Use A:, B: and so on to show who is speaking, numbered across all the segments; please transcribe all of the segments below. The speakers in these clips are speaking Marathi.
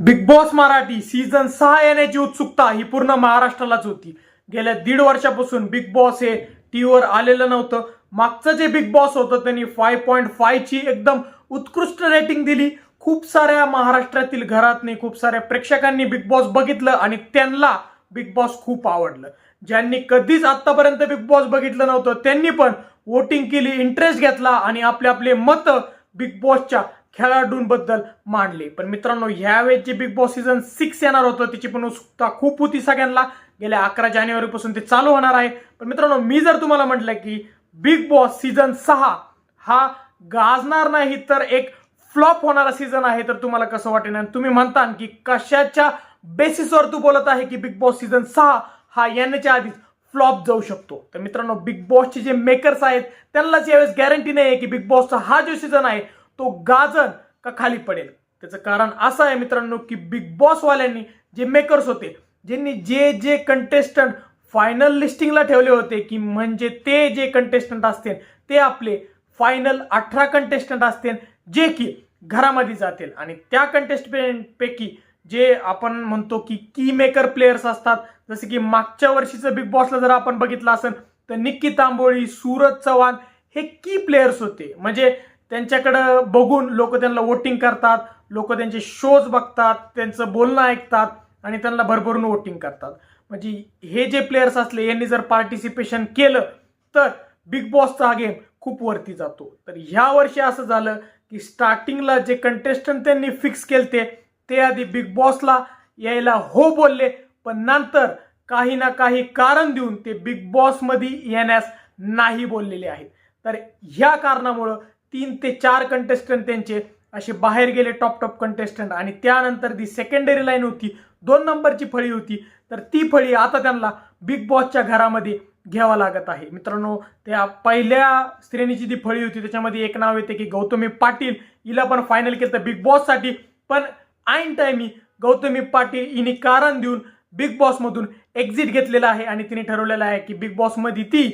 A: बिग बॉस मराठी सीझन सहा येण्याची उत्सुकता ही पूर्ण महाराष्ट्रालाच होती. गेल्या दीड वर्षापासून बिग बॉस हे टीव्हीवर आलेलं नव्हतं. मागचं जे बिग बॉस होतं त्यांनी फाय पॉईंट फायची एकदम उत्कृष्ट रेटिंग दिली. खूप साऱ्या महाराष्ट्रातील घरातनी खूप साऱ्या प्रेक्षकांनी बिग बॉस बघितलं आणि त्यांना बिग बॉस खूप आवडलं. ज्यांनी कधीच आत्तापर्यंत बिग बॉस बघितलं नव्हतं त्यांनी पण वोटिंग केली इंटरेस्ट घेतला आणि आपले आपले मत बिग बॉसच्या खेळाडूंबद्दल मांडले. पण मित्रांनो ह्यावेळेस जे बिग बॉस सीझन सिक्स येणार होतं. त्याची पण उत्सुकता खूप होती सगळ्यांना. गेल्या अकरा जानेवारीपासून ते चालू होणार आहे. पण मित्रांनो मी जर तुम्हाला म्हटलं की बिग बॉस सीझन सहा हा गाजणार नाही तर एक फ्लॉप होणारा सीझन आहे तर तुम्हाला कसं वाटेल? आणि तुम्ही म्हणता की कशाच्या बेसिसवर तू बोलत आहे की बिग बॉस सीझन सहा हा येण्याच्या आधीच फ्लॉप जाऊ शकतो? तर मित्रांनो बिग बॉसचे जे मेकर्स आहेत त्यांनाच यावेळेस गॅरंटी नाही आहे की बिग बॉसचा हा जो सीझन आहे तो गाजन का खाली पडेल? त्याचं कारण असं आहे मित्रांनो की बिग बॉसवाल्यांनी जे मेकर्स होते ज्यांनी जे जे कंटेस्टंट फायनल लिस्टिंगला ठेवले होते की म्हणजे ते जे कंटेस्टंट असतील ते आपले फायनल अठरा कंटेस्टंट असतील जे की घरामध्ये जातील. आणि त्या कंटेस्टंटपैकी जे आपण म्हणतो की की मेकर प्लेयर्स असतात जसे की मागच्या वर्षीचं बिग बॉसला जर आपण बघितलं असेल तर निक्की तांबोळी सूरज चव्हाण हे की प्लेयर्स होते. म्हणजे त्यांच्याकडं बघून लोक त्यांना वोटिंग करतात लोक त्यांचे शोज बघतात त्यांचं बोलणं ऐकतात आणि त्यांना भरभरून वोटिंग करतात. म्हणजे हे जे प्लेयर्स असले यांनी जर पार्टिसिपेशन केलं तर बिग बॉसचा हा गेम खूप वरती जातो. तर ह्या वर्षी असं झालं की स्टार्टिंगला जे कंटेस्टंट त्यांनी फिक्स केलते ते आधी बिग बॉसला यायला हो बोलले पण नंतर काही ना काही कारण देऊन ते बिग बॉसमध्ये येण्यास नाही बोललेले आहेत. तर ह्या कारणामुळं तीन ते चार कंटेस्टंट त्यांचे असे बाहेर गेले टॉप टॉप कंटेस्टंट आणि त्यानंतर ती सेकंडरी लाईन होती. दोन नंबरची फळी होती. तर ती फळी आता त्यांना बिग बॉसच्या घरामध्ये घ्यावा लागत आहे. मित्रांनो त्या पहिल्या श्रेणीची जी फळी होती त्याच्यामध्ये एक नाव येते की गौतमी पाटील. हिला पण फायनल केलं तर बिग बॉससाठी पण ऐन टायमी गौतमी पाटील हिने कारण देऊन बिग बॉसमधून एक्झिट घेतलेलं आहे. आणि तिने ठरवलेलं आहे की बिग बॉसमध्ये ती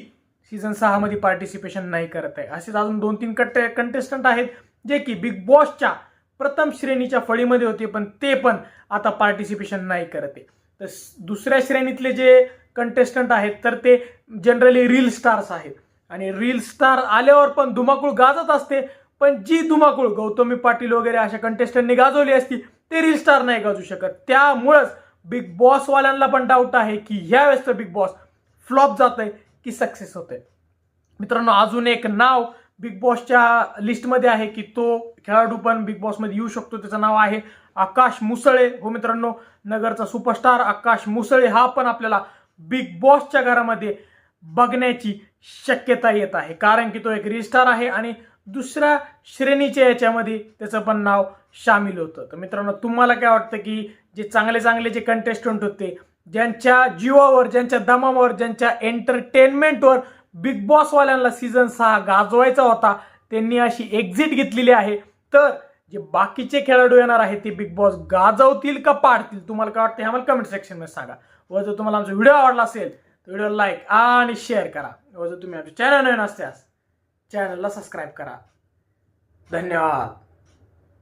A: सीझन सहामध्ये पार्टिसिपेशन नाही करत आहे. असेच अजून दोन तीन कट कंटेस्टंट आहेत जे की बिग बॉसच्या प्रथम श्रेणीच्या फळीमध्ये होते पण ते पण आता पार्टिसिपेशन नाही करत आहे. तर दुसऱ्या श्रेणीतले जे कंटेस्टंट आहेत तर ते जनरली रील स्टार्स आहेत. आणि रील स्टार आल्यावर पण धुमाकूळ गाजत असते पण जी धुमाकूळ गौतमी पाटील वगैरे अशा कंटेस्टंटनी गाजवली असती ते रील स्टार नाही गाजू शकत. त्यामुळंच बिग बॉसवाल्यांना पण डाऊट आहे की ह्या वेळेस बिग बॉस फ्लॉप जात आहे की सक्सेस होते. आहे मित्रांनो अजून एक नाव बिग बॉसच्या लिस्टमध्ये आहे की तो खेळाडू पण बिग बॉसमध्ये येऊ शकतो. त्याचं नाव आहे आकाश मुसळे. हो मित्रांनो नगरचा सुपरस्टार आकाश मुसळे हा पण आपल्याला बिग बॉसच्या घरामध्ये बघण्याची शक्यता येत आहे. कारण की तो एक रिस्टार आहे आणि दुसऱ्या श्रेणीच्या याच्यामध्ये त्याचं पण नाव सामील होतं. तर मित्रांनो तुम्हाला काय वाटतं की जे चांगले चांगले जे कंटेस्टंट होते ज्यांच्या जीवावर ज्यांच्या दमावर ज्यांच्या एंटरटेनमेंटवर बिग बॉसवाल्यांना सीझन सहा गाजवायचा होता त्यांनी अशी एक्झिट घेतलेली आहे. तर जे बाकीचे खेळाडू येणार आहेत ते बिग बॉस गाजवतील का पाडतील? तुम्हाला काय वाटतं? हे आम्हाला कमेंट सेक्शनमध्ये सांगा. व जर तुम्हाला आमचा व्हिडिओ आवडला असेल तर व्हिडिओ लाईक आणि शेअर करा. व जर तुम्ही आमच्या चॅनल नवीन असल्यास चॅनलला सबस्क्राईब करा. धन्यवाद.